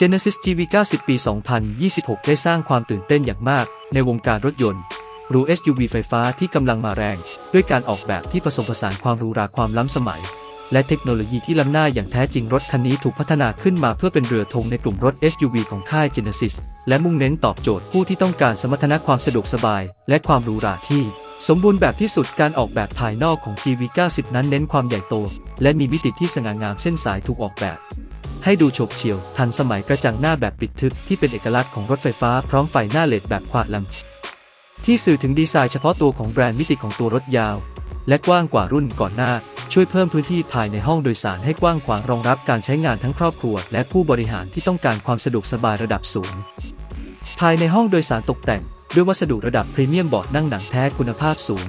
Genesis GV90 ปี 2026 ได้สร้างความตื่นเต้นอย่างมากในวงการรถยนต์หรู SUV ไฟฟ้าที่กำลังมาแรง ด้วยการออกแบบที่ผสมผสานความหรูหราความล้ำสมัย และเทคโนโลยีที่ล้ำหน้าอย่างแท้จริงรถคันนี้ถูกพัฒนาขึ้นมาเพื่อเป็นเรือธงในกลุ่มรถ SUV ของค่าย Genesis และมุ่งเน้นตอบโจทย์ผู้ที่ต้องการสมรรถนะความสะดวกสบาย และความหรูหราที่สมบูรณ์แบบที่สุดการออกแบบภายนอกของ GV90 นั้นเน้นความใหญ่โต และมีมิติที่สง่างามเส้นสายถูกออกแบบ ให้ดูโฉบเฉี่ยว ทันสมัยกระจังหน้าแบบปิดทึบที่เป็นเอกลักษณ์ของรถไฟฟ้าพร้อมไฟหน้าเลดแบบควาดลำที่สื่อถึงดีไซน์เฉพาะตัวของแบรนด์มิติของตัวรถยาว และกว้างกว่ารุ่นก่อนหน้า ช่วยเพิ่มพื้นที่ภายในห้องโดยสารให้กว้างขวางรองรับการใช้งานทั้งครอบครัว และผู้บริหารที่ต้องการความสะดวกสบายระดับสูง ภายในห้องโดยสารตกแต่ง ด้วยวัสดุระดับพรีเมียมบอร์ดนั่งหนังแท้คุณภาพสูง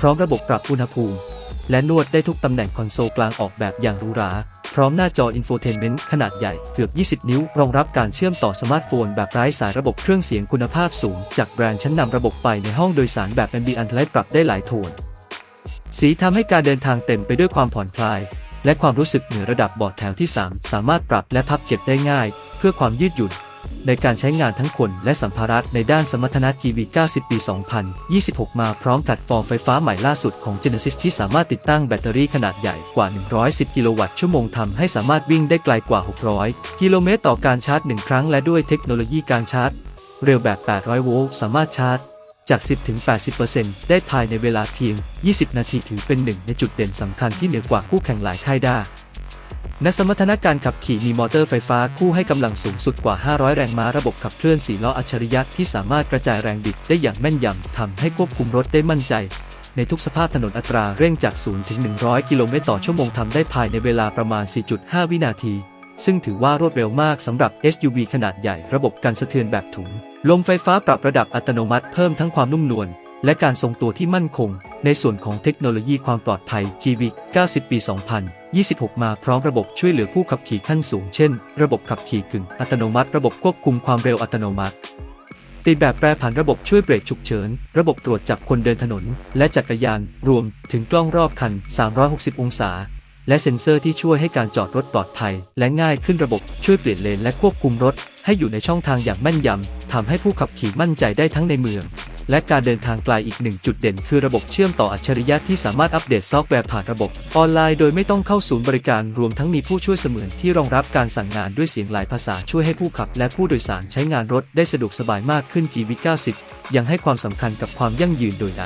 พร้อมระบบปรับอุณหภูมิ และนวดได้ทุกตำแหน่งคอนโซลกลางออกแบบอย่างหรูหรา พร้อมหน้าจออินโฟเทนเมนต์ขนาดใหญ่เกือบ 20 นิ้ว รองรับการเชื่อมต่อสมาร์ทโฟนแบบไร้สายระบบเครื่องเสียงคุณภาพสูง จากแบรนด์ชั้นนำระบบไฟในห้องโดยสารแบบ Ambient Light ปรับได้หลายโทน สีทำให้การเดินทางเต็มไปด้วยความผ่อนคลาย และความรู้สึกเหนือระดับเบาะแถวที่ 3 สามารถปรับและพับเก็บได้ง่าย เพื่อความยืดหยุ่น ในการใช้งานทั้งคนและสัมภาระในด้านสมรรถนะ GV90 ปี 2026 มาพร้อมแพลตฟอร์มไฟฟ้าใหม่ล่าสุดของ Genesis ที่สามารถติดตั้งแบตเตอรี่ขนาดใหญ่กว่า 110 กิโลวัตต์ชั่วโมงทำให้สามารถวิ่งได้ไกลกว่า 600 กิโลเมตรต่อการชาร์จ 1 ครั้งและด้วยเทคโนโลยีการชาร์จ เร็วแบบ 800 โวลต์สามารถชาร์จจาก 10-80%ได้ภายในเวลาเพียง 20 นาทีถือเป็นหนึ่งในจุดเด่นสำคัญที่เหนือกว่าคู่แข่งหลายค่ายได้ ณสมรรถนะการขับขี่มีมอเตอร์ไฟฟ้าคู่ให้กำลังสูงสุดกว่า 500 แรงม้าระบบขับเคลื่อน4ล้ออัจฉริยะที่สามารถกระจายแรงบิดได้อย่างแม่นยำทำให้ควบคุมรถได้มั่นใจ ในทุกสภาพถนนอัตราเร่งจาก 0 ถึง 100 กิโลเมตรต่อชั่วโมงทำได้ภายในเวลาประมาณ 4.5 วินาที ซึ่งถือว่ารวดเร็วมากสำหรับ SUV ขนาดใหญ่ระบบกันสะเทือนแบบถุง ลมไฟฟ้าปรับระดับอัตโนมัติเพิ่มทั้งความนุ่มนวลและการทรงตัวที่มั่นคง ในส่วนของเทคโนโลยีความปลอดภัย GV 90 ปี 2000 26 มาพร้อมระบบช่วยเหลือผู้ขับขี่ขั้นสูง เช่น ระบบขับขี่กึ่งอัตโนมัติ ระบบควบคุมความเร็วอัตโนมัติ ติดแบบแปรผันระบบช่วยเบรกฉุกเฉิน ระบบตรวจจับคนเดินถนน และจักรยาน รวมถึงกล้องรอบคัน 360 องศา และเซ็นเซอร์ที่ช่วยให้การจอดรถปลอดภัย และง่ายขึ้นระบบช่วยเปลี่ยนเลนและควบคุมรถ ให้อยู่ในช่องทางอย่างแม่นยำทำให้ผู้ขับขี่มั่นใจได้ทั้งในเมือง และการเดินทางไกลอีกหนึ่งจุดเด่นคือระบบเชื่อมต่ออัจฉริยะที่สามารถอัปเดตซอฟต์แวร์ผ่านระบบ ออนไลน์โดยไม่ต้องเข้าศูนย์บริการรวมทั้งมีผู้ช่วยเสมือนที่รองรับการสั่งงานด้วยเสียงหลายภาษาช่วยให้ผู้ขับ และผู้โดยสารใช้งานรถได้สะดวกสบายมากขึ้น GV90 ยังให้ความสำคัญกับความยั่งยืนโดยใด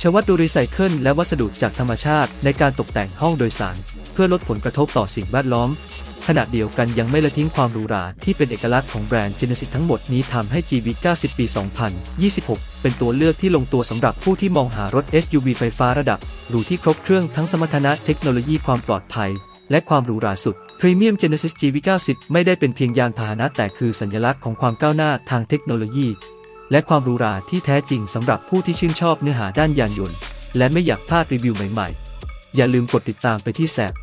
ชวัตดูรีไซเคิลและวัสดุจากธรรมชาติในการตกแต่งห้องโดยสาร เพื่อลดผลกระทบต่อสิ่งแวดล้อม ขณะเดียวกันยังไม่ละทิ้งความหรูหราที่เป็นเอกลักษณ์ของแบรนด์ Genesis ทั้งหมดนี้ทำให้ GV90 ปี 2026 เป็นตัวเลือกที่ลงตัวสำหรับผู้ที่มองหารถ SUV ไฟฟ้าระดับหรูที่ครบเครื่องทั้งสมรรถนะเทคโนโลยีความปลอดภัย และความหรูหราสุด Premium Genesis GV90 ไม่ได้เป็นเพียงยานพาหนะแต่คือสัญลักษณ์ของความก้าวหน้าทางเทคโนโลยี และความหรูหราที่แท้จริงสำหรับผู้ที่ชื่นชอบเนื้อหาด้านยานยนต์ และไม่อยากพลาดรีวิวใหม่ๆ อย่าลืมกดติดตามไปที่แสบ